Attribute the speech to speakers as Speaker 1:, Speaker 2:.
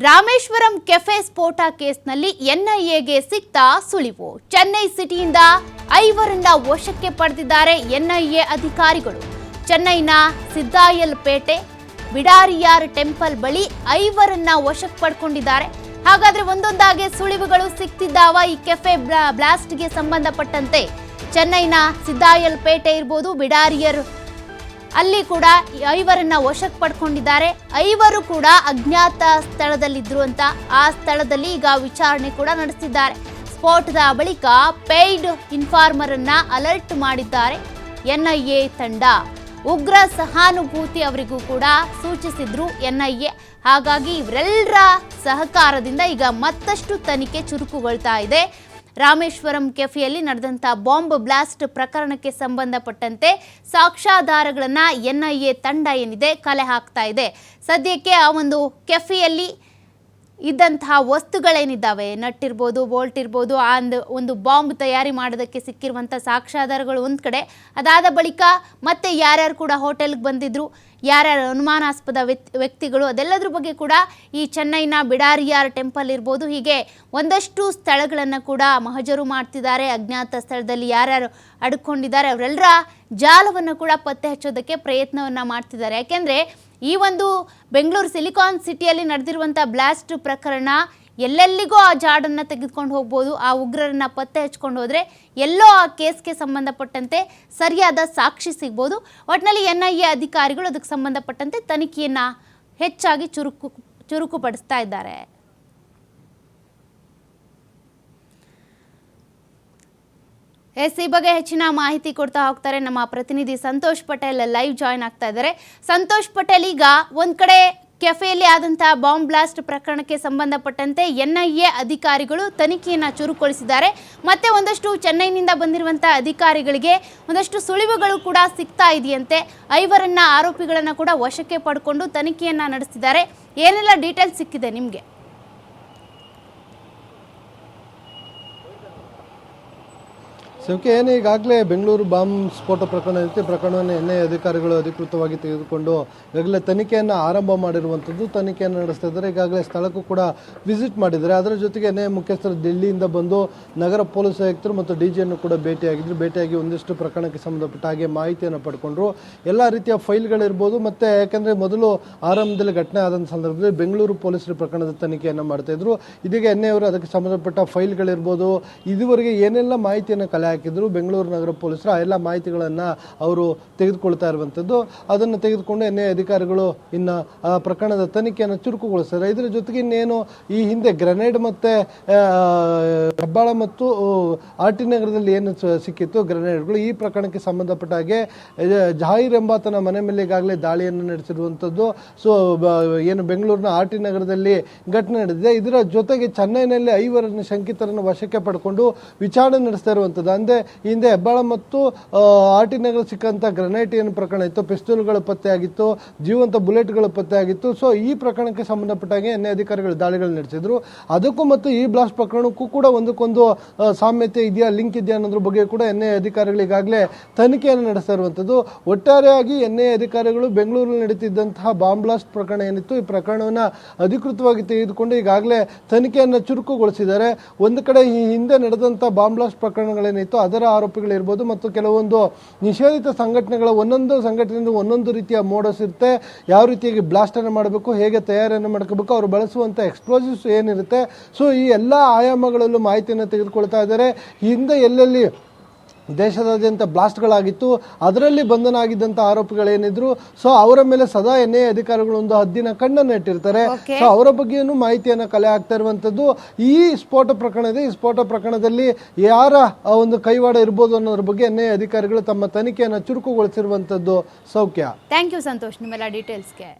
Speaker 1: Rameswaram cafe ಸ್ಫೋಟ ಕೇಸ್ನಲ್ಲಿ ಎನ್ಐಎಗೆ ಸಿಕ್ತ ಸುಳಿವು. ಚೆನ್ನೈ ಸಿಟಿಯಿಂದ ಐವರನ್ನ ವಶಕ್ಕೆ ಪಡೆದಿದ್ದಾರೆ ಎನ್ಐಎ ಅಧಿಕಾರಿಗಳು. ಚೆನ್ನೈನ ಸಿದ್ದಾಯಲ್ ಪೇಟೆ ಬಿಡಾರಿಯಾರ್ ಟೆಂಪಲ್ ಬಳಿ ಐವರನ್ನ ವಶಕ್ಕೆ ಪಡ್ಕೊಂಡಿದ್ದಾರೆ. ಹಾಗಾದ್ರೆ ಒಂದೊಂದಾಗಿ ಸುಳಿವುಗಳು ಸಿಕ್ತಿದ್ದಾವ ಈ ಕೆಫೆ ಬ್ಲಾ- ಬ್ಲಾಸ್ಟ್ಗೆ ಸಂಬಂಧಪಟ್ಟಂತೆ. ಚೆನ್ನೈನ ಸಿದ್ದಾಯಲ್ ಪೇಟೆ ಇರ್ಬೋದು, ಬಿಡಾರಿಯರ್ ಅಲ್ಲಿ ಕೂಡ ಐವರನ್ನ ವಶಕ್ಕೆ ಪಡ್ಕೊಂಡಿದ್ದಾರೆ. ಐವರು ಕೂಡ ಅಜ್ಞಾತ ಸ್ಥಳದಲ್ಲಿದ್ರು ಅಂತ ಆ ಸ್ಥಳದಲ್ಲಿ ಈಗ ವಿಚಾರಣೆ ಕೂಡ ನಡೆಸಿದ್ದಾರೆ ಸ್ಫೋಟದ ಬಳಿಕ ಪೇಯ್ಡ್ ಇನ್ಫಾರ್ಮರ್ ಅನ್ನ ಅಲರ್ಟ್ ಮಾಡಿದ್ದಾರೆ ಎನ್ಐಎ ತಂಡ. ಉಗ್ರ ಸಹಾನುಭೂತಿ ಅವರಿಗೂ ಕೂಡ ಸೂಚಿಸಿದ್ರು ಎನ್ಐಎ ಹಾಗಾಗಿ ಇವರೆಲ್ಲರ ಸಹಕಾರದಿಂದ ಈಗ ಮತ್ತಷ್ಟು ತನಿಖೆ ಚುರುಕುಗೊಳ್ತಾ ಇದೆ. ರಾಮೇಶ್ವರಂ ಕೆಫೆಯಲ್ಲಿ ನಡೆದಂಥ ಬಾಂಬ್ ಬ್ಲಾಸ್ಟ್ ಪ್ರಕರಣಕ್ಕೆ ಸಂಬಂಧಪಟ್ಟಂತೆ ಸಾಕ್ಷ್ಯಾಧಾರಗಳನ್ನು ಎನ್ಐಎ ತಂಡ ಏನಿದೆ ಕಲೆ ಹಾಕ್ತಾ ಇದೆ. ಸದ್ಯಕ್ಕೆ ಆ ಒಂದು ಕೆಫೆಯಲ್ಲಿ ಇದ್ದಂತಹ ವಸ್ತುಗಳೇನಿದ್ದಾವೆ? ನಟ್ ಇರ್ಬೋದು ಬೋಲ್ಟ್ ಇರ್ಬೋದು ಆ ಒಂದು ಬಾಂಬ್ ತಯಾರಿ ಮಾಡೋದಕ್ಕೆ ಸಿಕ್ಕಿರುವಂಥ ಸಾಕ್ಷ್ಯಾಧಾರಗಳು ಒಂದು ಕಡೆ. ಅದಾದ ಬಳಿಕ ಮತ್ತೆ ಯಾರ್ಯಾರು ಕೂಡ ಹೋಟೆಲ್ಗೆ ಬಂದಿದ್ರು, ಯಾರ್ಯಾರು ಅನುಮಾನಾಸ್ಪದ ವ್ಯಕ್ತಿ- ವ್ಯಕ್ತಿಗಳು, ಅದೆಲ್ಲದ್ರ ಬಗ್ಗೆ ಕೂಡ ಈ ಚೆನ್ನೈನ ಬಿಡಾರಿಯಾರ್ ಟೆಂಪಲ್ ಇರ್ಬೋದು. ಹೀಗೆ ಒಂದಷ್ಟು ಸ್ಥಳಗಳನ್ನು ಕೂಡ ಮಹಜರು ಮಾಡ್ತಿದ್ದಾರೆ. ಅಜ್ಞಾತ ಸ್ಥಳದಲ್ಲಿ ಯಾರ್ಯಾರು ಅಡ್ಕೊಂಡಿದ್ದಾರೆ ಅವರೆಲ್ಲರ ಜಾಲವನ್ನು ಕೂಡ ಪತ್ತೆ ಹಚ್ಚೋದಕ್ಕೆ ಪ್ರಯತ್ನವನ್ನು ಮಾಡ್ತಿದ್ದಾರೆ. ಯಾಕೆಂದರೆ ಈ ಒಂದು ಬೆಂಗಳೂರು ಸಿಲಿಕಾನ್ ಸಿಟಿಯಲ್ಲಿ ನಡೆದಿರುವಂಥ ಬ್ಲಾಸ್ಟ್ ಪ್ರಕರಣ, ಎಲ್ಲೆಲ್ಲಿಗೂ ಆ ಜಾಡನ್ನು ತೆಗೆದುಕೊಂಡು ಹೋಗ್ಬೋದು, ಆ ಉಗ್ರರನ್ನ ಪತ್ತೆ ಹಚ್ಕೊಂಡು ಹೋದರೆ ಎಲ್ಲೋ ಆ ಕೇಸ್ಗೆ ಸಂಬಂಧಪಟ್ಟಂತೆ ಸರಿಯಾದ ಸಾಕ್ಷಿ ಸಿಗ್ಬೋದು. ಒಟ್ಟಿನಲ್ಲಿ ಎನ್ ಐ ಎ ಅಧಿಕಾರಿಗಳು ಅದಕ್ಕೆ ಸಂಬಂಧಪಟ್ಟಂತೆ ತನಿಖೆಯನ್ನು ಹೆಚ್ಚಾಗಿ ಚುರುಕು, ಚುರುಕುಪಡಿಸ್ತಾ ಇದ್ದಾರೆ. ಎಸ್ ಈ ಬಗ್ಗೆ ಹೆಚ್ಚಿನ ಮಾಹಿತಿ ಕೊಡ್ತಾ ಹೋಗ್ತಾರೆ ನಮ್ಮ ಪ್ರತಿನಿಧಿ ಸಂತೋಷ್ ಪಟೇಲ್ ಲೈವ್ ಜಾಯ್ನ್ ಆಗ್ತಾ ಇದ್ದಾರೆ. ಸಂತೋಷ್ ಪಟೇಲ್, ಈಗ ಒಂದ್ ಕಡೆ ಕೆಫೆಯಲ್ಲಿ ಆದಂತಹ ಬಾಂಬ್ ಬ್ಲಾಸ್ಟ್ ಪ್ರಕರಣಕ್ಕೆ ಸಂಬಂಧಪಟ್ಟಂತೆ ಎನ್ಐಎ ಅಧಿಕಾರಿಗಳು ತನಿಖೆಯನ್ನು ಚುರುಕುಗೊಳಿಸಿದ್ದಾರೆ. ಮತ್ತೆ ಒಂದಷ್ಟು ಚೆನ್ನೈನಿಂದ ಬಂದಿರುವಂತಹ ಅಧಿಕಾರಿಗಳಿಗೆ ಒಂದಷ್ಟು ಸುಳಿವುಗಳು ಕೂಡ ಸಿಗ್ತಾ ಇದೆಯಂತೆ. ಐವರನ್ನ ಆರೋಪಿಗಳನ್ನ ಕೂಡ ವಶಕ್ಕೆ ಪಡ್ಕೊಂಡು ತನಿಖೆಯನ್ನ ನಡೆಸಿದ್ದಾರೆ ಏನೆಲ್ಲ ಡೀಟೇಲ್ಸ್ ಸಿಕ್ಕಿದೆ ನಿಮಗೆ?
Speaker 2: ಸೌಖ್ಯ ಏನು ಈಗಾಗಲೇ ಬೆಂಗಳೂರು ಬಾಂಬ್ ಸ್ಫೋಟ ಪ್ರಕರಣ ಇರುತ್ತೆ. ಪ್ರಕರಣವನ್ನು ಎನ್ ಐ ಅಧಿಕಾರಿಗಳು ಅಧಿಕೃತವಾಗಿ ತೆಗೆದುಕೊಂಡು ಈಗಾಗಲೇ ತನಿಖೆಯನ್ನು ಆರಂಭ ಮಾಡಿರುವಂಥದ್ದು ತನಿಖೆಯನ್ನು ನಡೆಸ್ತಾ ಇದ್ದಾರೆ. ಈಗಾಗಲೇ ಸ್ಥಳಕ್ಕೂ ಕೂಡ ವಿಸಿಟ್ ಮಾಡಿದ್ದಾರೆ. ಅದರ ಜೊತೆಗೆ ಎನ್ ಐ ಮುಖ್ಯಸ್ಥರು ದಿಲ್ಲಿಯಿಂದ ಬಂದು ನಗರ ಪೊಲೀಸ್ ಆಯುಕ್ತರು ಮತ್ತು ಡಿ ಜಿಯನ್ನು ಕೂಡ ಭೇಟಿಯಾಗಿದ್ದರು ಭೇಟಿಯಾಗಿ ಒಂದಿಷ್ಟು ಪ್ರಕರಣಕ್ಕೆ ಸಂಬಂಧಪಟ್ಟ ಹಾಗೆ ಮಾಹಿತಿಯನ್ನು ಪಡ್ಕೊಂಡ್ರು. ಎಲ್ಲ ರೀತಿಯ ಫೈಲ್ಗಳಿರ್ಬೋದು ಮತ್ತು ಯಾಕೆಂದರೆ ಮೊದಲು ಆರಂಭದಲ್ಲಿ ಘಟನೆ ಆದಂಥ ಸಂದರ್ಭದಲ್ಲಿ ಬೆಂಗಳೂರು ಪೊಲೀಸರು ಪ್ರಕರಣದ ತನಿಖೆಯನ್ನು ಮಾಡ್ತಾಯಿದ್ರು ಇದೀಗ ಎನ್ ಐ ಅವರು ಅದಕ್ಕೆ ಸಂಬಂಧಪಟ್ಟ ಫೈಲ್ಗಳಿರ್ಬೋದು ಇದುವರೆಗೆ ಏನೆಲ್ಲ ಮಾಹಿತಿಯನ್ನು ಕಲೆ ಹಾಕಿದ್ರು, ಬೆಂಗಳೂರು ನಗರ ಪೊಲೀಸರು ಎಲ್ಲ ಮಾಹಿತಿಗಳನ್ನು ಅವರು ತೆಗೆದುಕೊಳ್ತಾ ಇರುವಂಥದ್ದು ಅದನ್ನು ತೆಗೆದುಕೊಂಡು ಎನ್ ಅಧಿಕಾರಿಗಳು ಇನ್ನು ಪ್ರಕರಣದ ತನಿಖೆಯನ್ನು ಚುರುಕುಗೊಳಿಸ್ತಾರೆ ಇದರ ಜೊತೆಗೆ ಇನ್ನೇನು ಈ ಹಿಂದೆ ಗ್ರೆನೇಡ್ ಮತ್ತು ಹೆಬ್ಬಾಳ ಮತ್ತು ಆರ್ ಟಿ ನಗರದಲ್ಲಿ ಏನು ಸಿಕ್ಕಿತ್ತು ಗ್ರೆನೇಡ್ಗಳು, ಈ ಪ್ರಕರಣಕ್ಕೆ ಸಂಬಂಧಪಟ್ಟ ಹಾಗೆ ಜಾಹೀರ್ ಎಂಬಾತನ ಮನೆ ಮೇಲೆ ಈಗಾಗಲೇ ದಾಳಿಯನ್ನು ನಡೆಸಿರುವಂಥದ್ದು ಸೊ ಏನು ಬೆಂಗಳೂರಿನ ಆರ್ ಟಿ ನಗರದಲ್ಲಿ ಘಟನೆ ನಡೆದಿದೆ. ಇದರ ಜೊತೆಗೆ ಚೆನ್ನೈನಲ್ಲಿ ಐವರನ್ನು ಶಂಕಿತರನ್ನು ವಶಕ್ಕೆ ಪಡ್ಕೊಂಡು ವಿಚಾರಣೆ ನಡೆಸ್ತಾ ಇರುವಂಥದ್ದು ಅಂದರೆ ಹಿಂದೆ ಹೆಬ್ಬಾಳ ಮತ್ತು ಆರ್ ಟಿ ನಗರ ಸಿಕ್ಕಂಥ ಗ್ರನೈಟ್ ಏನು ಪ್ರಕರಣ ಇತ್ತು? ಪಿಸ್ತೂಲ್ಗಳು ಪತ್ತೆ ಆಗಿತ್ತು, ಜೀವಂತ ಬುಲೆಟ್ಗಳು ಪತ್ತೆ ಆಗಿತ್ತು. ಸೊ ಈ ಪ್ರಕರಣಕ್ಕೆ ಸಂಬಂಧಪಟ್ಟಾಗೆ ಎನ್ಐ ಅಧಿಕಾರಿಗಳು ದಾಳಿಗಳು ನಡೆಸಿದ್ರು. ಅದಕ್ಕೂ ಮತ್ತು ಈ ಬ್ಲಾಸ್ಟ್ ಪ್ರಕರಣಕ್ಕೂ ಕೂಡ ಒಂದಕ್ಕೊಂದು ಸಾಮ್ಯತೆ ಇದೆಯಾ, ಲಿಂಕ್ ಇದೆಯಾ ಅನ್ನೋದ್ರ ಬಗ್ಗೆ ಕೂಡ ಎನ್ ಐ ಅಧಿಕಾರಿಗಳು ಈಗಾಗಲೇ ತನಿಖೆಯನ್ನು ನಡೆಸ್ತಾ ಇರುವಂಥದ್ದು. ಒಟ್ಟಾರೆಯಾಗಿ ಎನ್ ಐ ಅಧಿಕಾರಿಗಳು ಬೆಂಗಳೂರಲ್ಲಿ ನಡೀತಿದ್ದಂತಹ ಬಾಂಬ್ ಬ್ಲಾಸ್ಟ್ ಪ್ರಕರಣ ಏನಿತ್ತು, ಈ ಪ್ರಕರಣವನ್ನು ಅಧಿಕೃತವಾಗಿ ತೆಗೆದುಕೊಂಡು ಈಗಾಗಲೇ ತನಿಖೆಯನ್ನು ಚುರುಕುಗೊಳಿಸಿದ್ದಾರೆ. ಒಂದು ಕಡೆ ಈ ಹಿಂದೆ ನಡೆದಂಥ ಬಾಂಬ್ ಬ್ಲಾಸ್ಟ್ ಪ್ರಕರಣಗಳೇನಿತ್ತು ಅದರ ಆರೋಪಿಗಳಿರ್ಬೋದು ಮತ್ತು ಕೆಲವೊಂದು ನಿಷೇಧಿತ ಸಂಘಟನೆಗಳ ಒಂದೊಂದು ಸಂಘಟನೆಯಿಂದ ಒಂದೊಂದು ರೀತಿಯ ಮೋಡಸ್ ಇರುತ್ತೆ. ಯಾವ ರೀತಿಯಾಗಿ ಬ್ಲಾಸ್ಟನ್ನು ಮಾಡಬೇಕು, ಹೇಗೆ ತಯಾರಿಯನ್ನು ಮಾಡ್ಕೋಬೇಕು, ಅವರು ಬಳಸುವಂಥ ಎಕ್ಸ್ಪ್ಲೋಸಿವ್ಸ್ ಏನಿರುತ್ತೆ. ಸೊ ಈ ಎಲ್ಲ ಆಯಾಮಗಳಲ್ಲೂ ಮಾಹಿತಿಯನ್ನು ತೆಗೆದುಕೊಳ್ತಾ ಇದ್ದಾರೆ. ಹಿಂದೆ ಎಲ್ಲೆಲ್ಲಿ ದೇಶದಾದ್ಯಂತ ಬ್ಲಾಸ್ಟ್ಗಳಾಗಿತ್ತು. ಅದರಲ್ಲಿ ಬಂಧನ ಆಗಿದ್ದಂಥ ಆರೋಪಿಗಳೇನಿದ್ರು ಸೊ ಅವರ ಮೇಲೆ ಸದಾ ಎನ್ ಐ ಅಧಿಕಾರಿಗಳು ಒಂದು ಹದ್ದಿನ ಕಣ್ಣನ್ನು ಇಟ್ಟಿರ್ತಾರೆ. ಸೊ ಅವರ ಬಗ್ಗೆಯೂ ಮಾಹಿತಿಯನ್ನು ಕಲೆ ಆಗ್ತಾ ಇರುವಂಥದ್ದು ಈ ಸ್ಫೋಟ ಪ್ರಕರಣ ಇದೆ ಈ ಸ್ಫೋಟ ಪ್ರಕರಣದಲ್ಲಿ ಯಾರ ಒಂದು ಕೈವಾಡ ಇರ್ಬೋದು ಅನ್ನೋದ್ರ ಬಗ್ಗೆ ಎನ್ ಐ ಅಧಿಕಾರಿಗಳು ತಮ್ಮ ತನಿಖೆಯನ್ನು ಚುರುಕುಗೊಳಿಸಿರುವಂಥದ್ದು ಸೌಖ್ಯ.
Speaker 1: Thank you Santosh. ನಿಮ್ಮೆಲ್ಲ ಡೀಟೇಲ್ಸ್ಗೆ